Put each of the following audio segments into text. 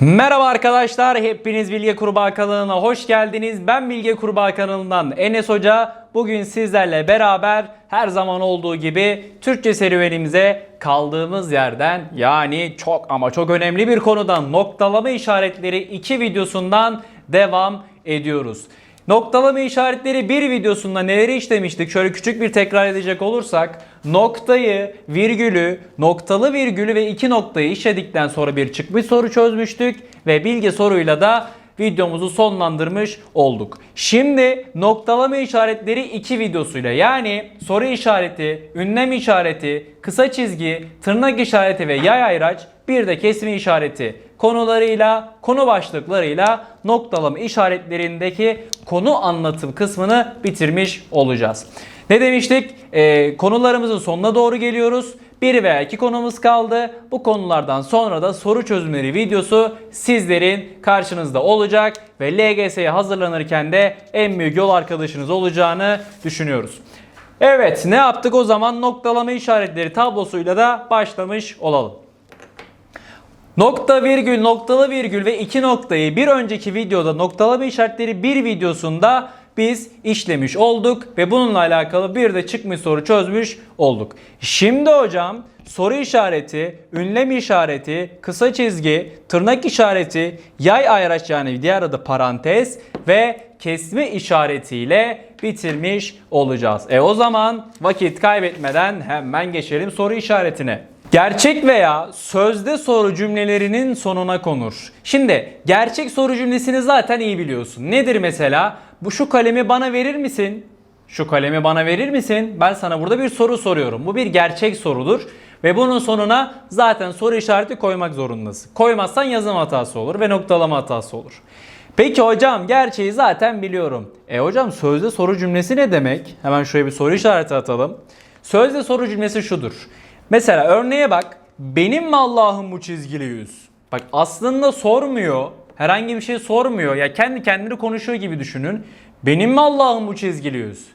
Merhaba arkadaşlar, hepiniz Bilge Kurbağa kanalına hoş geldiniz. Ben Bilge Kurbağa kanalından Enes Hoca. Bugün sizlerle beraber her zaman olduğu gibi Türkçe serüvenimize kaldığımız yerden yani çok ama çok önemli bir konudan noktalama işaretleri 2 videosundan devam ediyoruz. Noktalama işaretleri bir videosunda neleri işlemiştik? Şöyle küçük bir tekrar edecek olursak noktayı, virgülü, noktalı virgülü ve iki noktayı işledikten sonra bir çıkmış soru çözmüştük ve bilgi soruyla da videomuzu sonlandırmış olduk. Şimdi noktalama işaretleri iki videosuyla yani soru işareti, ünlem işareti, kısa çizgi, tırnak işareti ve yay ayraç bir de kesme işareti konularıyla, konu başlıklarıyla noktalama işaretlerindeki konu anlatım kısmını bitirmiş olacağız. Ne demiştik? Ee, konularımızın sonuna doğru geliyoruz. Bir veya iki konumuz kaldı. Bu konulardan sonra da soru çözümleri videosu sizlerin karşınızda olacak ve LGS'ye hazırlanırken de en büyük yol arkadaşınız olacağını düşünüyoruz. Evet ne yaptık o zaman noktalama işaretleri tablosuyla da başlamış olalım. Nokta virgül noktalı virgül ve iki noktayı bir önceki videoda noktalama işaretleri bir videosunda biz işlemiş olduk ve bununla alakalı bir de çıkmış soru çözmüş olduk. Şimdi hocam soru işareti, ünlem işareti, kısa çizgi, tırnak işareti, yay ayraç yani diğer adı parantez ve kesme işaretiyle bitirmiş olacağız. E o zaman vakit kaybetmeden hemen geçelim soru işaretine. Gerçek veya sözde soru cümlelerinin sonuna konur. Şimdi gerçek soru cümlesini zaten iyi biliyorsun. Nedir mesela? Bu şu kalemi bana verir misin? Şu kalemi bana verir misin? Ben sana burada bir soru soruyorum. Bu bir gerçek sorudur. Ve bunun sonuna zaten soru işareti koymak zorundasın. Koymazsan yazım hatası olur ve noktalama hatası olur. Peki hocam gerçeği zaten biliyorum. E hocam sözde soru cümlesi ne demek? Hemen şuraya bir soru işareti atalım. Sözde soru cümlesi şudur. Mesela örneğe bak. Benim mi Allah'ım bu çizgili yüz? Bak aslında sormuyor. Herhangi bir şey sormuyor. Ya kendi kendine konuşuyor gibi düşünün. Benim mi Allah'ım bu çizgili yüz?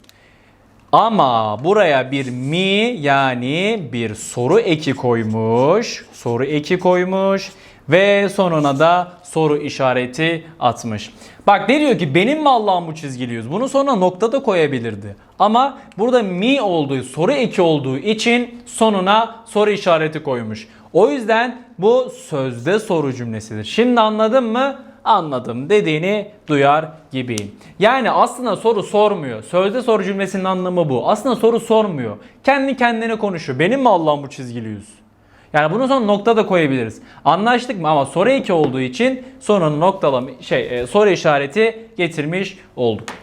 Ama buraya bir mi yani bir soru eki koymuş. Soru eki koymuş ve sonuna da soru işareti atmış. Bak ne diyor ki benim mi Allah'ım bu çizgili yüz? Bunun sonuna nokta da koyabilirdi. Ama burada mi olduğu soru eki olduğu için sonuna soru işareti koymuş. O yüzden bu sözde soru cümlesidir. Şimdi anladın mı? Anladım dediğini duyar gibiyim. Yani aslında soru sormuyor. Sözde soru cümlesinin anlamı bu. Aslında soru sormuyor. Kendi kendine konuşuyor. Benim mi Allah'ım bu çizgili yüz? Yani bunun sonra nokta da koyabiliriz. Anlaştık mı? Ama soru 2 olduğu için sonunu noktalama şey e, soru işareti getirmiş olduk.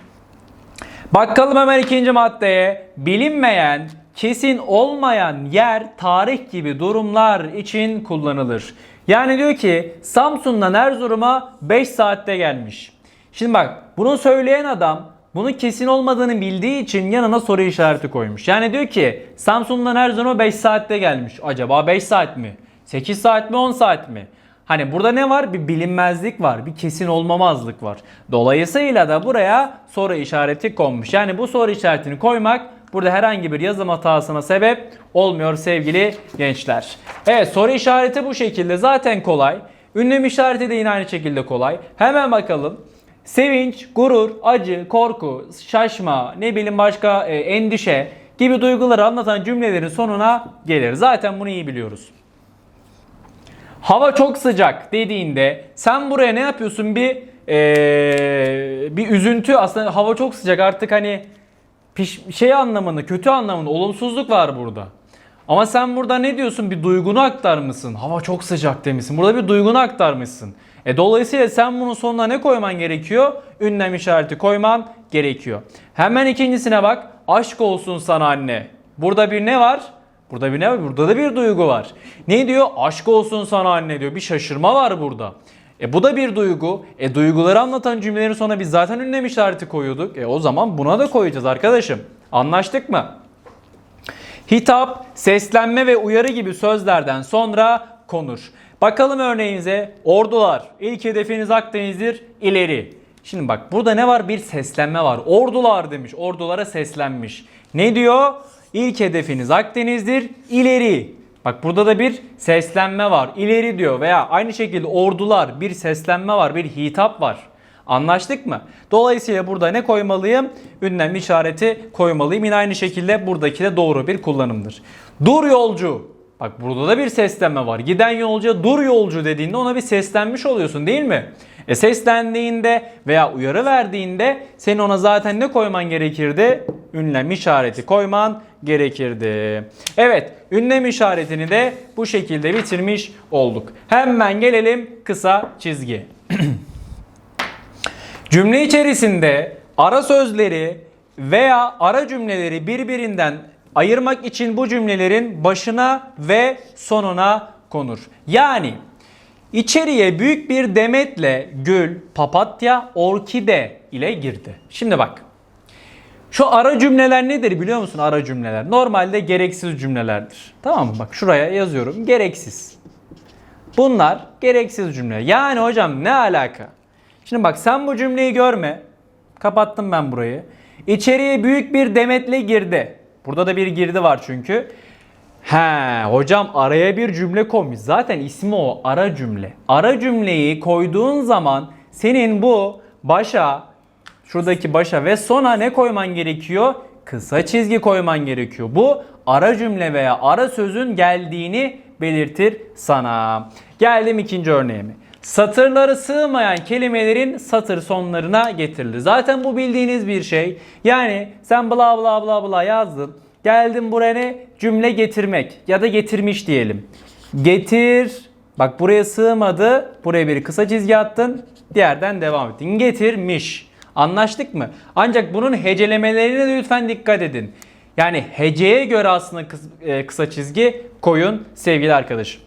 Bakalım hemen ikinci maddeye. Bilinmeyen, kesin olmayan yer, tarih gibi durumlar için kullanılır. Yani diyor ki Samsun'dan Erzurum'a 5 saatte gelmiş. Şimdi bak bunu söyleyen adam bunun kesin olmadığını bildiği için yanına soru işareti koymuş. Yani diyor ki Samsun'dan Erzurum'a 5 saatte gelmiş. Acaba 5 saat mi? 8 saat mi 10 saat mi? Hani burada ne var? Bir bilinmezlik var. Bir kesin olmamazlık var. Dolayısıyla da buraya soru işareti konmuş. Yani bu soru işaretini koymak burada herhangi bir yazım hatasına sebep olmuyor sevgili gençler. Evet soru işareti bu şekilde zaten kolay. Ünlem işareti de yine aynı şekilde kolay. Hemen bakalım. Sevinç, gurur, acı, korku, şaşma, ne bileyim başka e, endişe gibi duyguları anlatan cümlelerin sonuna gelir. Zaten bunu iyi biliyoruz. Hava çok sıcak dediğinde sen buraya ne yapıyorsun? Bir ee, bir üzüntü aslında hava çok sıcak artık hani piş, şey anlamında kötü anlamında olumsuzluk var burada. Ama sen burada ne diyorsun? Bir duygunu aktarmışsın. Hava çok sıcak demişsin. Burada bir duygunu aktarmışsın. E dolayısıyla sen bunun sonuna ne koyman gerekiyor? Ünlem işareti koyman gerekiyor. Hemen ikincisine bak. Aşk olsun sana anne. Burada bir ne var? Burada bir ne var? Burada da bir duygu var. Ne diyor? Aşk olsun sana anne diyor. Bir şaşırma var burada. E bu da bir duygu. E duyguları anlatan cümlelerin sonuna biz zaten ünlem işareti koyuyorduk. E o zaman buna da koyacağız arkadaşım. Anlaştık mı? Hitap, seslenme ve uyarı gibi sözlerden sonra konur. Bakalım örneğinize. Ordular. İlk hedefiniz Akdeniz'dir. İleri. Şimdi bak burada ne var? Bir seslenme var. Ordular demiş. Ordulara seslenmiş. Ne diyor? İlk hedefiniz Akdeniz'dir. İleri. Bak burada da bir seslenme var. İleri diyor veya aynı şekilde ordular bir seslenme var, bir hitap var. Anlaştık mı? Dolayısıyla burada ne koymalıyım? Ünlem işareti koymalıyım. Yine aynı şekilde buradaki de doğru bir kullanımdır. Dur yolcu. Bak burada da bir seslenme var. Giden yolcuya dur yolcu dediğinde ona bir seslenmiş oluyorsun değil mi? E seslendiğinde veya uyarı verdiğinde senin ona zaten ne koyman gerekirdi? Ünlem işareti koyman gerekirdi. Evet, ünlem işaretini de bu şekilde bitirmiş olduk. Hemen gelelim kısa çizgi. Cümle içerisinde ara sözleri veya ara cümleleri birbirinden ayırmak için bu cümlelerin başına ve sonuna konur. Yani içeriye büyük bir demetle gül, papatya, orkide ile girdi. Şimdi bak. Şu ara cümleler nedir biliyor musun ara cümleler? Normalde gereksiz cümlelerdir. Tamam mı? Bak şuraya yazıyorum. Gereksiz. Bunlar gereksiz cümle. Yani hocam ne alaka? Şimdi bak sen bu cümleyi görme. Kapattım ben burayı. İçeriye büyük bir demetle girdi. Burada da bir girdi var çünkü. He hocam araya bir cümle koymuş. Zaten ismi o ara cümle. Ara cümleyi koyduğun zaman senin bu başa şuradaki başa ve sona ne koyman gerekiyor? Kısa çizgi koyman gerekiyor. Bu ara cümle veya ara sözün geldiğini belirtir sana. Geldim ikinci örneğime. Satırları sığmayan kelimelerin satır sonlarına getirilir. Zaten bu bildiğiniz bir şey. Yani sen bla bla bla bla yazdın. Geldin buraya ne? Cümle getirmek ya da getirmiş diyelim. Getir. Bak buraya sığmadı. Buraya bir kısa çizgi attın. Diğerden devam ettin. Getirmiş. Anlaştık mı? Ancak bunun hecelemelerine de lütfen dikkat edin. Yani heceye göre aslında e, kısa çizgi koyun sevgili arkadaşım.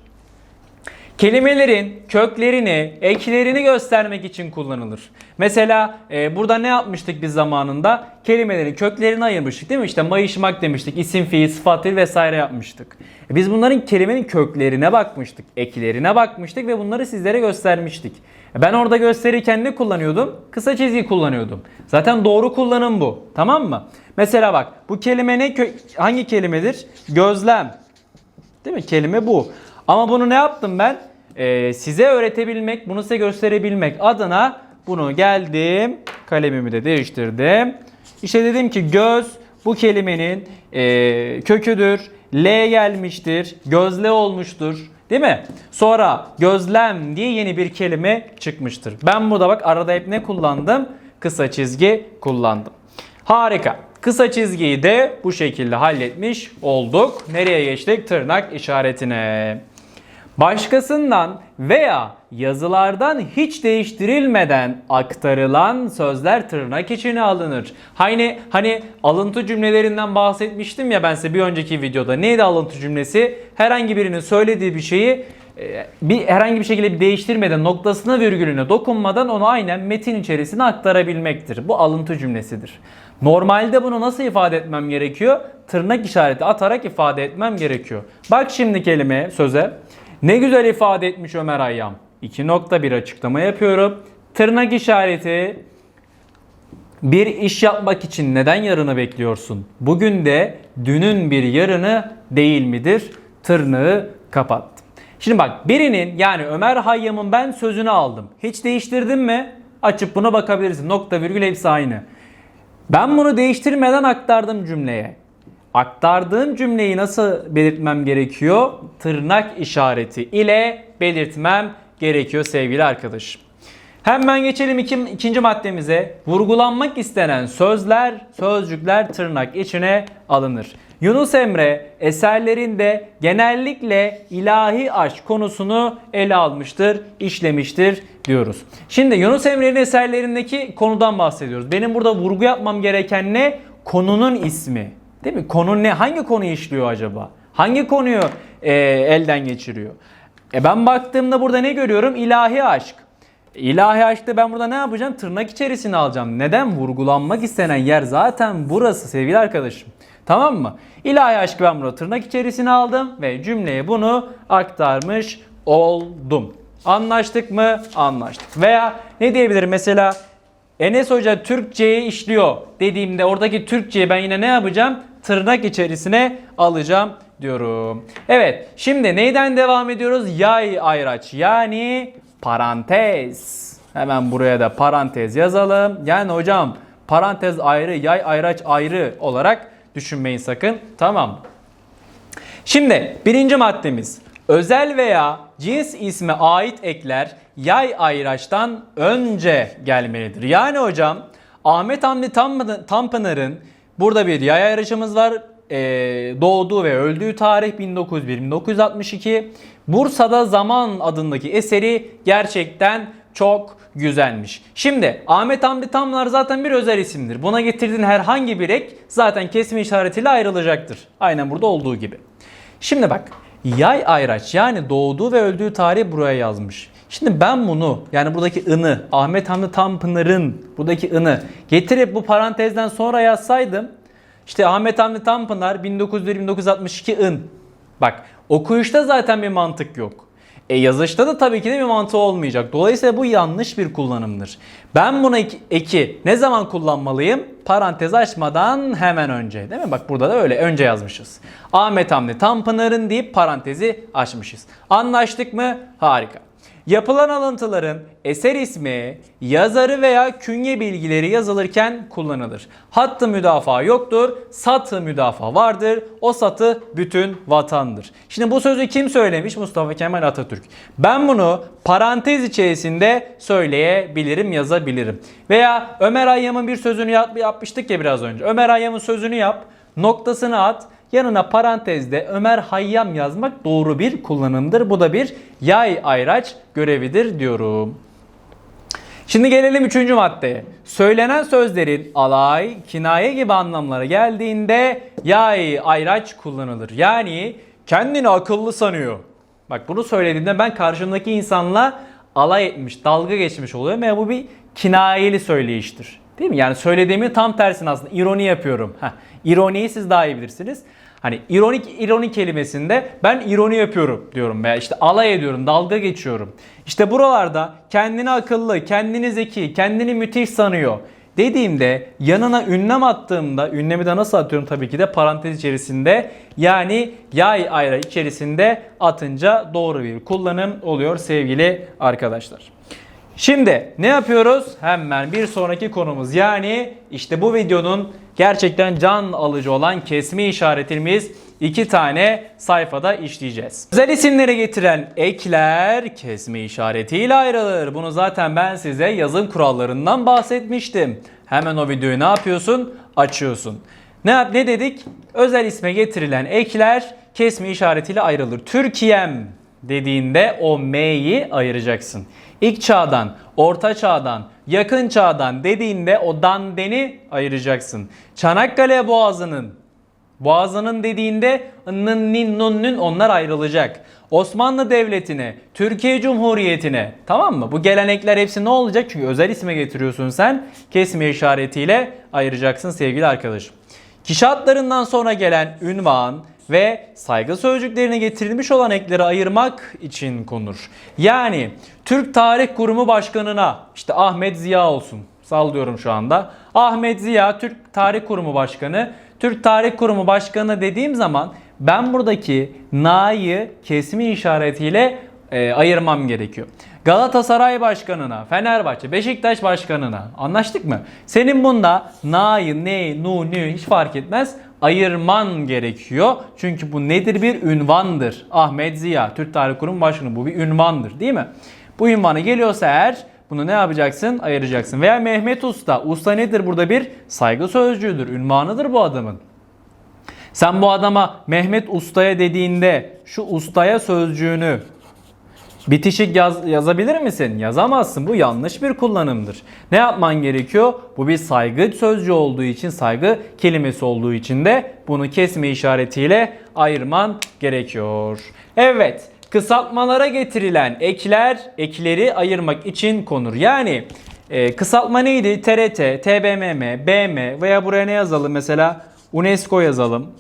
Kelimelerin köklerini, eklerini göstermek için kullanılır. Mesela e, burada ne yapmıştık biz zamanında? Kelimelerin köklerini ayırmıştık değil mi? İşte mayışmak demiştik, isim, fiil, sıfat, fiil vesaire yapmıştık. E, biz bunların kelimenin köklerine bakmıştık, eklerine bakmıştık ve bunları sizlere göstermiştik. E, ben orada gösterirken ne kullanıyordum? Kısa çizgi kullanıyordum. Zaten doğru kullanım bu. Tamam mı? Mesela bak bu kelime ne? kö- Hangi kelimedir? Gözlem. Değil mi? Kelime bu. Ama bunu ne yaptım ben? Ee, size öğretebilmek, bunu size gösterebilmek adına bunu geldim. Kalemimi de değiştirdim. İşte dedim ki göz bu kelimenin e, köküdür. L gelmiştir. Gözle olmuştur. Değil mi? Sonra gözlem diye yeni bir kelime çıkmıştır. Ben burada bak arada hep ne kullandım? Kısa çizgi kullandım. Harika. Kısa çizgiyi de bu şekilde halletmiş olduk. Nereye geçtik? Tırnak işaretine. Başkasından veya yazılardan hiç değiştirilmeden aktarılan sözler tırnak içine alınır. Hani hani alıntı cümlelerinden bahsetmiştim ya ben size bir önceki videoda. Neydi alıntı cümlesi? Herhangi birinin söylediği bir şeyi e, bir herhangi bir şekilde bir değiştirmeden noktasına virgülüne dokunmadan onu aynen metin içerisine aktarabilmektir. Bu alıntı cümlesidir. Normalde bunu nasıl ifade etmem gerekiyor? Tırnak işareti atarak ifade etmem gerekiyor. Bak şimdi kelime söze. Ne güzel ifade etmiş Ömer Hayyam. 2 nokta bir açıklama yapıyorum. Tırnak işareti bir iş yapmak için neden yarını bekliyorsun? Bugün de dünün bir yarını değil midir? Tırnağı kapattım. Şimdi bak birinin yani Ömer Hayyam'ın ben sözünü aldım. Hiç değiştirdim mi? Açıp buna bakabilirsin. Nokta virgül hepsi aynı. Ben bunu değiştirmeden aktardım cümleye. Aktardığım cümleyi nasıl belirtmem gerekiyor? Tırnak işareti ile belirtmem gerekiyor sevgili arkadaşım. Hemen geçelim iki, ikinci maddemize. Vurgulanmak istenen sözler, sözcükler tırnak içine alınır. Yunus Emre eserlerinde genellikle ilahi aşk konusunu ele almıştır, işlemiştir diyoruz. Şimdi Yunus Emre'nin eserlerindeki konudan bahsediyoruz. Benim burada vurgu yapmam gereken ne? Konunun ismi. Değil mi? Konu ne? Hangi konuyu işliyor acaba? Hangi konuyu e, elden geçiriyor? E ben baktığımda burada ne görüyorum? İlahi aşk. İlahi aşkta ben burada ne yapacağım? Tırnak içerisine alacağım. Neden? Vurgulanmak istenen yer zaten burası sevgili arkadaşım. Tamam mı? İlahi aşkı ben burada tırnak içerisine aldım ve cümleye bunu aktarmış oldum. Anlaştık mı? Anlaştık. Veya ne diyebilirim mesela Enes Hoca Türkçeyi işliyor dediğimde oradaki Türkçeyi ben yine ne yapacağım? Tırnak içerisine alacağım diyorum. Evet şimdi neyden devam ediyoruz? Yay ayraç yani parantez. Hemen buraya da parantez yazalım. Yani hocam parantez ayrı, yay ayraç ayrı olarak düşünmeyin sakın. Tamam. Şimdi birinci maddemiz özel veya cins isme ait ekler yay ayraçtan önce gelmelidir. Yani hocam Ahmet Hamdi Tanpınar- Tanpınar'ın burada bir yay ayraçımız var. Ee, doğduğu ve öldüğü tarih 1901-1962. Bursa'da Zaman adındaki eseri gerçekten çok güzelmiş. Şimdi Ahmet Hamdi Tanpınar zaten bir özel isimdir. Buna getirdiğin herhangi bir ek zaten kesme işaretiyle ayrılacaktır. Aynen burada olduğu gibi. Şimdi bak yay ayraç yani doğduğu ve öldüğü tarih buraya yazmış. Şimdi ben bunu yani buradaki ını Ahmet Hamdi Tanpınar'ın buradaki ını getirip bu parantezden sonra yazsaydım işte Ahmet Hamdi Tanpınar 1901-1962 ın. Bak okuyuşta zaten bir mantık yok. E yazışta da tabii ki de bir mantığı olmayacak. Dolayısıyla bu yanlış bir kullanımdır. Ben buna eki, eki ne zaman kullanmalıyım? Parantez açmadan hemen önce. Değil mi? Bak burada da öyle önce yazmışız. Ahmet Hamdi Tanpınar'ın deyip parantezi açmışız. Anlaştık mı? Harika. Yapılan alıntıların eser ismi, yazarı veya künye bilgileri yazılırken kullanılır. Hattı müdafaa yoktur, satı müdafaa vardır. O satı bütün vatandır. Şimdi bu sözü kim söylemiş? Mustafa Kemal Atatürk. Ben bunu parantez içerisinde söyleyebilirim, yazabilirim. Veya Ömer Hayyam'ın bir sözünü yap- yapmıştık ya biraz önce. Ömer Hayyam'ın sözünü yap, noktasını at, Yanına parantezde Ömer Hayyam yazmak doğru bir kullanımdır. Bu da bir yay ayraç görevidir diyorum. Şimdi gelelim üçüncü maddeye. Söylenen sözlerin alay, kinaye gibi anlamlara geldiğinde yay ayraç kullanılır. Yani kendini akıllı sanıyor. Bak bunu söylediğimde ben karşımdaki insanla alay etmiş, dalga geçmiş oluyorum ve bu bir kinayeli söyleyiştir. Değil mi? Yani söylediğimi tam tersine aslında ironi yapıyorum. Heh, ironiyi siz daha iyi bilirsiniz. Hani ironik ironi kelimesinde ben ironi yapıyorum diyorum veya işte alay ediyorum, dalga geçiyorum. İşte buralarda kendini akıllı, kendini zeki, kendini müthiş sanıyor dediğimde yanına ünlem attığımda ünlemi de nasıl atıyorum tabii ki de parantez içerisinde yani yay ayra içerisinde atınca doğru bir kullanım oluyor sevgili arkadaşlar. Şimdi ne yapıyoruz? Hemen bir sonraki konumuz yani işte bu videonun gerçekten can alıcı olan kesme işaretimiz iki tane sayfada işleyeceğiz. Özel isimlere getiren ekler kesme işaretiyle ayrılır. Bunu zaten ben size yazım kurallarından bahsetmiştim. Hemen o videoyu ne yapıyorsun? Açıyorsun. Ne yap ne dedik? Özel isme getirilen ekler kesme işaretiyle ayrılır. Türkiye'm dediğinde o M'yi ayıracaksın. İlk çağdan, orta çağdan, yakın çağdan dediğinde o dandeni ayıracaksın. Çanakkale Boğazı'nın Boğazı'nın dediğinde nın, nin, nun, nün onlar ayrılacak. Osmanlı Devleti'ne, Türkiye Cumhuriyeti'ne tamam mı? Bu gelenekler hepsi ne olacak? Çünkü özel isme getiriyorsun sen. Kesme işaretiyle ayıracaksın sevgili arkadaşım. Kişi sonra gelen ünvan ve saygı sözcüklerine getirilmiş olan ekleri ayırmak için konur. Yani Türk Tarih Kurumu Başkanı'na işte Ahmet Ziya olsun. Sallıyorum şu anda. Ahmet Ziya Türk Tarih Kurumu Başkanı. Türk Tarih Kurumu Başkanı dediğim zaman ben buradaki na'yı kesme işaretiyle e, ayırmam gerekiyor. Galatasaray Başkanı'na, Fenerbahçe, Beşiktaş Başkanı'na anlaştık mı? Senin bunda na'yı, ne, nu, nü hiç fark etmez ayırman gerekiyor. Çünkü bu nedir? Bir ünvandır. Ahmet Ziya, Türk Tarih Kurumu Başkanı bu bir ünvandır değil mi? Bu ünvanı geliyorsa eğer bunu ne yapacaksın? Ayıracaksın. Veya Mehmet Usta. Usta nedir burada? Bir saygı sözcüğüdür, ünvanıdır bu adamın. Sen bu adama Mehmet Usta'ya dediğinde şu ustaya sözcüğünü bitişik yaz, yazabilir misin? Yazamazsın. Bu yanlış bir kullanımdır. Ne yapman gerekiyor? Bu bir saygı sözcüğü olduğu için, saygı kelimesi olduğu için de bunu kesme işaretiyle ayırman gerekiyor. Evet, kısaltmalara getirilen ekler, ekleri ayırmak için konur. Yani e, kısaltma neydi? TRT, TBMM, BM veya buraya ne yazalım mesela? UNESCO yazalım.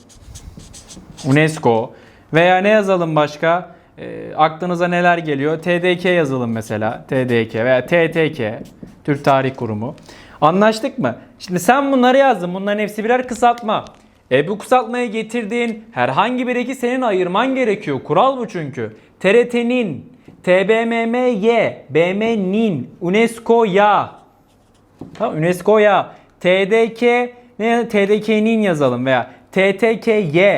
UNESCO veya ne yazalım başka? E, aklınıza neler geliyor? TDK yazalım mesela. TDK veya TTK. Türk Tarih Kurumu. Anlaştık mı? Şimdi sen bunları yazdın. Bunların hepsi birer kısaltma. E bu kısaltmaya getirdiğin herhangi bir eki senin ayırman gerekiyor. Kural bu çünkü. TRT'nin, TBMMY, BM'nin, UNESCO'ya, Tamam UNESCO'ya, TDK, ne TDK'nin yazalım veya TTKY.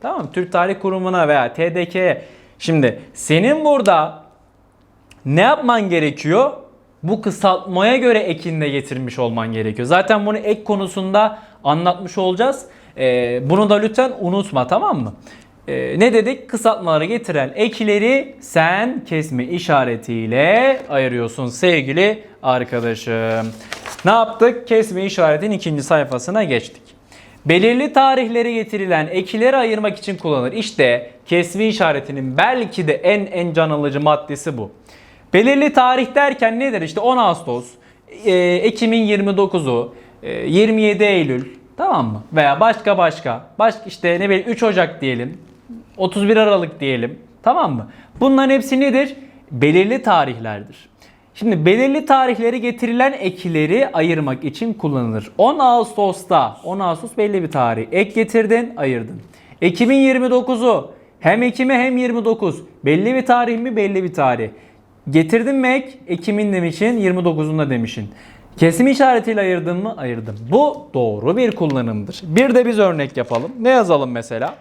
Tamam Türk Tarih Kurumu'na veya TDK'ye. Şimdi senin burada ne yapman gerekiyor? Bu kısaltmaya göre ekinde getirmiş olman gerekiyor. Zaten bunu ek konusunda anlatmış olacağız. Ee, bunu da lütfen unutma tamam mı? Ee, ne dedik? Kısaltmaları getiren ekleri sen kesme işaretiyle ayırıyorsun sevgili arkadaşım. Ne yaptık? Kesme işaretin ikinci sayfasına geçtik. Belirli tarihleri getirilen ekileri ayırmak için kullanılır. İşte kesme işaretinin belki de en en can alıcı maddesi bu. Belirli tarih derken nedir? İşte 10 Ağustos, e, Ekim'in 29'u, e, 27 Eylül, tamam mı? Veya başka başka, başka işte ne bileyim 3 Ocak diyelim, 31 Aralık diyelim, tamam mı? Bunların hepsi nedir? Belirli tarihlerdir. Şimdi belirli tarihleri getirilen ekileri ayırmak için kullanılır. 10 Ağustos'ta, 10 Ağustos belli bir tarih. Ek getirdin, ayırdın. Ekim'in 29'u hem Ekim'e hem 29. Belli bir tarih mi? Belli bir tarih. Getirdin mi ek? Ekim'in demişin, 29'unda demişin. Kesim işaretiyle ayırdın mı? Ayırdım. Bu doğru bir kullanımdır. Bir de biz örnek yapalım. Ne yazalım mesela?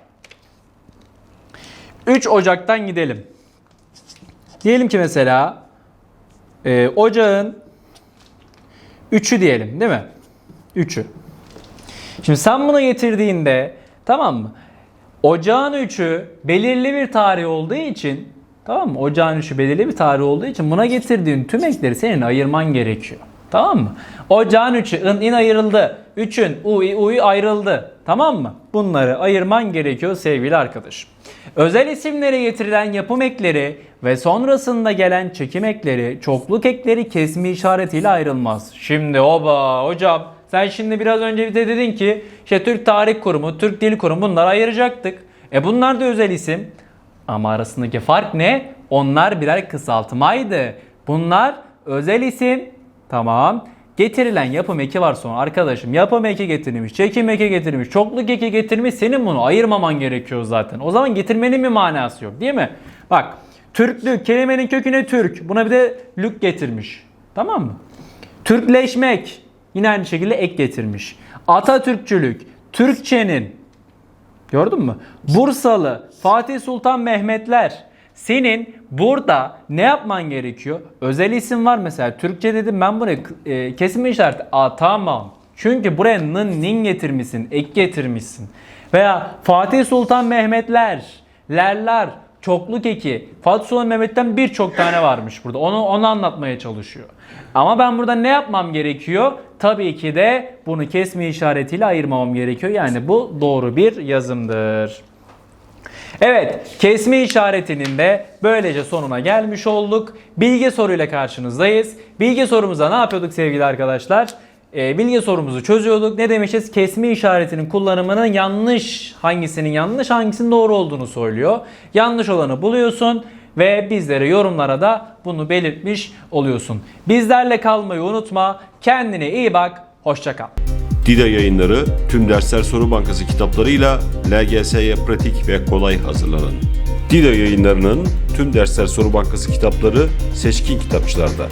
3 Ocak'tan gidelim. Diyelim ki mesela e, ocağın 3'ü diyelim değil mi? 3'ü. Şimdi sen bunu getirdiğinde tamam mı? Ocağın 3'ü belirli bir tarih olduğu için tamam mı? Ocağın 3'ü belirli bir tarih olduğu için buna getirdiğin tüm ekleri senin ayırman gerekiyor. Tamam mı? Ocağın 3'ü ın in ayrıldı. 3'ün u i u'yu ayrıldı. Tamam mı? Bunları ayırman gerekiyor sevgili arkadaşım. Özel isimlere getirilen yapım ekleri ve sonrasında gelen çekim ekleri, çokluk ekleri kesme işaretiyle ayrılmaz. Şimdi oba hocam sen şimdi biraz önce bir de dedin ki işte Türk Tarih Kurumu, Türk Dil Kurumu bunları ayıracaktık. E bunlar da özel isim. Ama arasındaki fark ne? Onlar birer kısaltmaydı. Bunlar özel isim. Tamam. Getirilen yapım eki var sonra arkadaşım. Yapım eki getirmiş, çekim eki getirmiş, çokluk eki getirmiş. Senin bunu ayırmaman gerekiyor zaten. O zaman getirmenin bir manası yok değil mi? Bak Türklük kelimenin köküne Türk. Buna bir de lük getirmiş. Tamam mı? Türkleşmek yine aynı şekilde ek getirmiş. Atatürkçülük, Türkçenin Gördün mü? Bursalı, Fatih Sultan Mehmetler. Senin burada ne yapman gerekiyor? Özel isim var mesela. Türkçe dedim ben buraya e, kesme işareti atamam. Çünkü buraya nın nin getirmişsin, ek getirmişsin. Veya Fatih Sultan Mehmetler, lerler, çokluk eki. Fatih Sultan Mehmet'ten birçok tane varmış burada. Onu onu anlatmaya çalışıyor. Ama ben burada ne yapmam gerekiyor? Tabii ki de bunu kesme işaretiyle ayırmamam gerekiyor. Yani bu doğru bir yazımdır. Evet, kesme işaretinin de böylece sonuna gelmiş olduk. Bilge soruyla karşınızdayız. Bilge sorumuza ne yapıyorduk sevgili arkadaşlar? Ee, bilge sorumuzu çözüyorduk. Ne demişiz? Kesme işaretinin kullanımının yanlış, hangisinin yanlış, hangisinin doğru olduğunu söylüyor. Yanlış olanı buluyorsun ve bizlere yorumlara da bunu belirtmiş oluyorsun. Bizlerle kalmayı unutma. Kendine iyi bak. Hoşça kal. Dida yayınları tüm dersler soru bankası kitaplarıyla LGS'ye pratik ve kolay hazırlanın. Dida yayınlarının tüm dersler soru bankası kitapları seçkin kitapçılarda.